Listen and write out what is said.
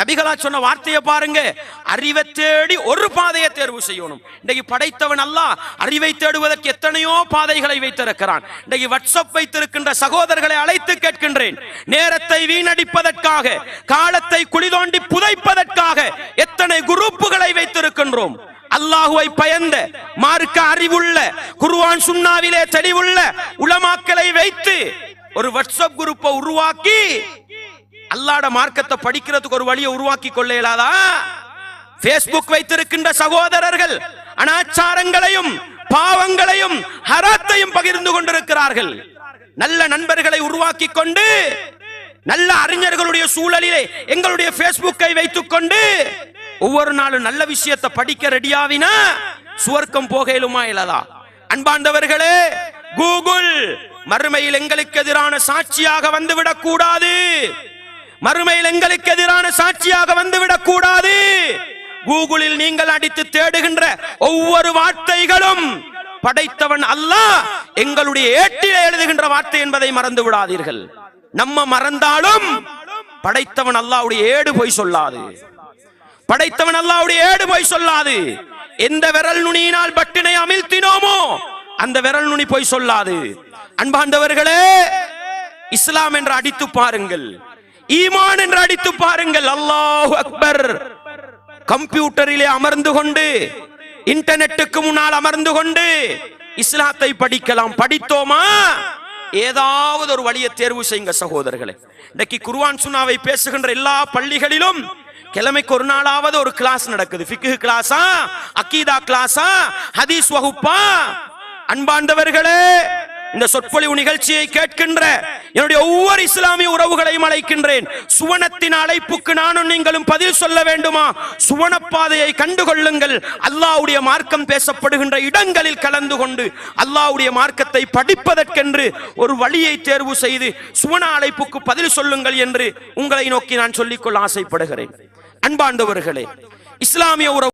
நபிகளா சொன்ன வார்த்தையை பாருங்க. அறிவை தேடி ஒரு பாதையை தேர்வு செய்யணும். இன்றைக்கு படைத்தவன் அல்ல அறிவை தேடுவதற்கு எத்தனையோ பாதைகளை வைத்திருக்கிறான். இன்றைக்கு வாட்ஸ்அப் வைத்திருக்கின்ற சகோதரர்களை அழைத்து கேட்கின்றேன். நேரத்தை வீணடிப்பதற்காக காலத்தை குளிதோண்டி புதைப்பதற்காக எத்தனை குரூப்புகளை வைத்திருக்கின்றோம். அல்லாஹுவை பயந்த மார்க்க அறிவுள்ள குருவான் சுண்ணாவிலே தெளிவுள்ள உளமாக்களை வைத்து ஒரு வாட்ஸ்அப் குரூப்பை உருவாக்கி அல்லாட மார்க்கத்தை படிக்கிறதுக்கு ஒரு வழியை உருவாக்கி கொள்ள இயலாதா பேஸ்புக் வைத்திருக்கின்ற சகோதரர்கள் அனாச்சாரங்களையும் பாவங்களையும் ஹராத்தையும் பகிர்ந்து கொண்டிருக்கிறார்கள். நல்ல நண்பர்களை உருவாக்கி கொண்டு நல்ல அறிஞர்களுடைய சூழலிலே எங்களுடைய பேஸ்புக்கை வைத்துக் கொண்டு ஒவ்வொரு நாளும் நல்ல விஷயத்தை படிக்க ரெடியாவினா சுவர்க்கம் போக இயலுமா அன்பாண்டவர்களே கூகுள் மறுமையில் எங்களுக்கு எதிரான சாட்சியாக வந்துவிடக் கூடாது. மறுமையில் எங்களுக்கு எதிரான சாட்சியாக வந்துவிடக் கூடாது. கூகுளில் நீங்கள் அடித்து தேடுகின்ற ஒவ்வொரு வார்த்தைகளும் படைத்தவன் அல்லாஹ். எங்களுடைய ஏட்டில் எழுதுகின்ற வார்த்தை என்பதை மறந்து விடாதீர்கள். நம்ம மறந்தாலும் படைத்தவன் அல்லாவுடைய ஏடு போய் சொல்லாது. படைத்தவன் அல்லாவுடைய ஏடு போய் சொல்லாது. எந்த விரல் நுனியினால் பட்டினை அமிழ்த்தினோமோ அந்த விரல் நுனி போய் சொல்லாது. அன்பாண்டவர்களே இஸ்லாம் என்று அடித்து பாருங்கள். ஈமான் என்று அடித்து பாருங்கள். அல்லாஹ் அக்பர். கம்ப்யூட்டரிலே அமர்ந்து கொண்டு இன்டர்நெட்டுக்கு முன்னால் அமர்ந்து கொண்டு இஸ்லாத்தை படிக்கலாம். படித்தோமா? ஏதாவது ஒரு வழியை தேர்வு செய்யுங்க சகோதரர்களே. இன்னைக்கு குருவான் சுனாவை பேசுகின்ற எல்லா பள்ளிகளிலும் கிழமைக்கு ஒரு நாளாவது ஒரு கிளாஸ் நடக்குது. பிக்கு கிளாஸா அக்கீதா கிளாஸா ஹதீஸ் வகுப்பா? அன்பாண்டவர்களே இந்த சொற்பொழிவு நிகழ்ச்சியை கேட்கின்ற என்னுடைய ஒவ்வொரு இஸ்லாமிய உறவுகளையும் அழைக்கின்றேன். சுவனத்தின் அழைப்புக்கு நானும் நீங்களும் பதில் சொல்ல வேண்டுமா? சுவனப்பாதையை கண்டுகொள்ளுங்கள். அல்லாவுடைய மார்க்கம் பேசப்படுகின்ற இடங்களில் கலந்து கொண்டு அல்லாவுடைய மார்க்கத்தை படிப்பதற்கென்று ஒரு வழியை தேர்வு செய்து சுவன அழைப்புக்கு பதில் சொல்லுங்கள் என்று உங்களை நோக்கி நான் சொல்லிக்கொள்ள ஆசைப்படுகிறேன். அன்பாண்டவர்களே இஸ்லாமிய உறவு